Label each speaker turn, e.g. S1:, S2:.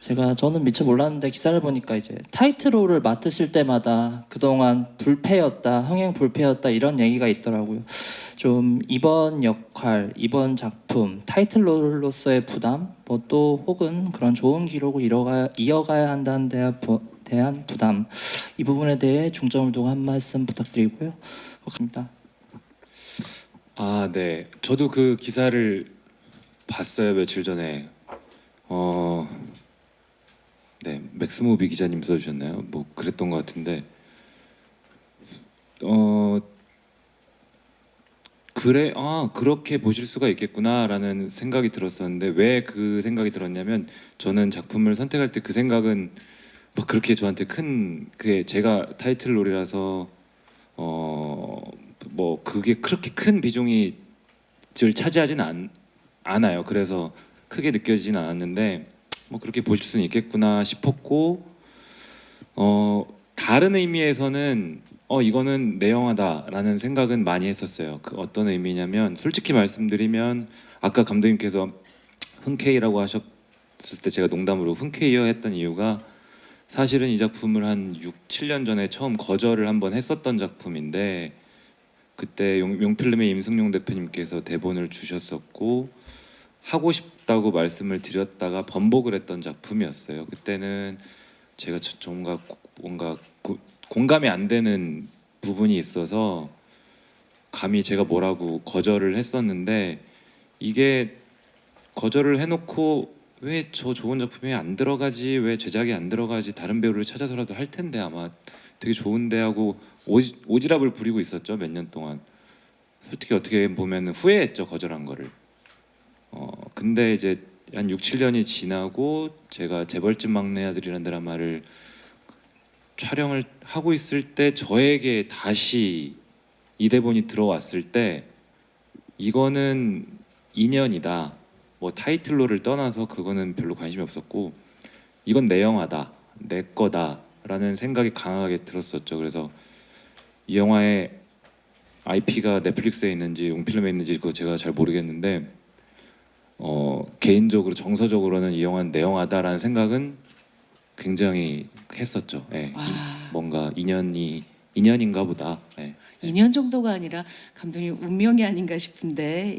S1: 제가 저는 미처 몰랐는데 기사를 보니까 이제 타이틀롤을 맡으실 때마다 그동안 불패였다, 흥행 불패였다 이런 얘기가 있더라고요. 좀 이번 역할, 이번 작품 타이틀롤로서의 부담, 뭐 또 혹은 그런 좋은 기록을 이어가, 이어가야 한다는 데 부, 대한 부담 이 부분에 대해 중점을 두고 한 말씀 부탁드리고요. 고맙습니다.
S2: 아, 네. 저도 그 기사를 봤어요 며칠 전에. 어, 네, 맥스무비 기자님 써주셨나요? 뭐 그랬던 것 같은데, 어, 그래, 아 그렇게 보실 수가 있겠구나라는 생각이 들었었는데 왜 그 생각이 들었냐면 저는 작품을 선택할 때 그 생각은 뭐 그렇게 저한테 큰 그게 제가 타이틀롤이라서 어. 뭐 그게 그렇게 큰 비중이 를 차지하진 않, 않아요. 그래서 크게 느껴지진 않았는데 뭐 그렇게 보실 수는 있겠구나 싶었고 어 다른 의미에서는 어 이거는 내 영화다라는 생각은 많이 했었어요. 그 어떤 의미냐면 솔직히 말씀드리면 아까 감독님께서 흔쾌히라고 하셨을 때 제가 농담으로 흔쾌히어 했던 이유가 사실은 이 작품을 한 6, 7년 전에 처음 거절을 한번 했었던 작품인데 그때 용, 용필름의 임승용 대표님께서 대본을 주셨었고 하고 싶다고 말씀을 드렸다가 번복을 했던 작품이었어요. 그때는 제가 저- 뭔가 고- 뭔가 고- 공감이 안 되는 부분이 있어서 감히 제가 뭐라고 거절을 했었는데 이게 거절을 해놓고 왜 저 좋은 작품에 안 들어가지? 왜 제작이 안 들어가지? 다른 배우를 찾아서라도 할 텐데 아마 되게 좋은데 하고 오지, 오지랖을 부리고 있었죠 몇 년 동안. 솔직히 어떻게 보면 후회했죠 거절한 거를. 어 근데 이제 한 6, 7년이 지나고 제가 재벌집 막내 아들이라는 드라마를 촬영을 하고 있을 때 저에게 다시 이 대본이 들어왔을 때 이거는 인연이다. 뭐 타이틀로를 떠나서 그거는 별로 관심이 없었고 이건 내 영화다. 내 거다라는 생각이 강하게 들었었죠. 그래서 이 영화의 IP가 넷플릭스에 있는지 용필름에 있는지 그거 제가 잘 모르겠는데 어 개인적으로 정서적으로는 이 영화는 내 영화다라는 생각은 굉장히 했었죠. 예.
S3: 와.
S2: 이- 뭔가 인연이 인연인가 보다. 예.
S3: 2년 정도가 아니라 감독님 운명이 아닌가 싶은데